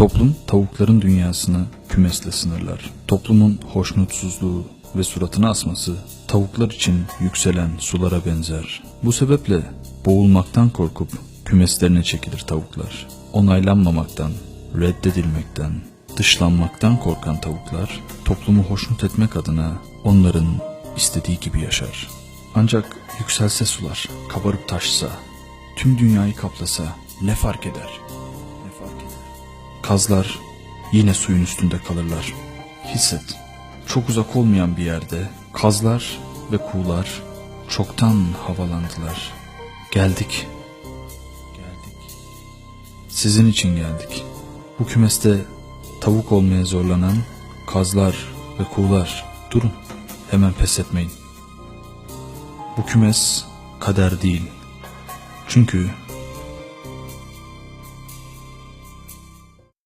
Toplum tavukların dünyasını kümesle sınırlar. Toplumun hoşnutsuzluğu ve suratını asması tavuklar için yükselen sulara benzer. Bu sebeple boğulmaktan korkup kümeslerine çekilir tavuklar. Onaylanmamaktan, reddedilmekten, dışlanmaktan korkan tavuklar toplumu hoşnut etmek adına onların istediği gibi yaşar. Ancak yükselse sular, kabarıp taşsa, tüm dünyayı kaplasa ne fark eder? Kazlar yine suyun üstünde kalırlar. Hisset, çok uzak olmayan bir yerde kazlar ve kuğular çoktan havalandılar. Geldik. Geldik. Sizin için geldik. Bu kümeste tavuk olmaya zorlanan kazlar ve kuğular durun. Hemen pes etmeyin. Bu kümes kader değil. Çünkü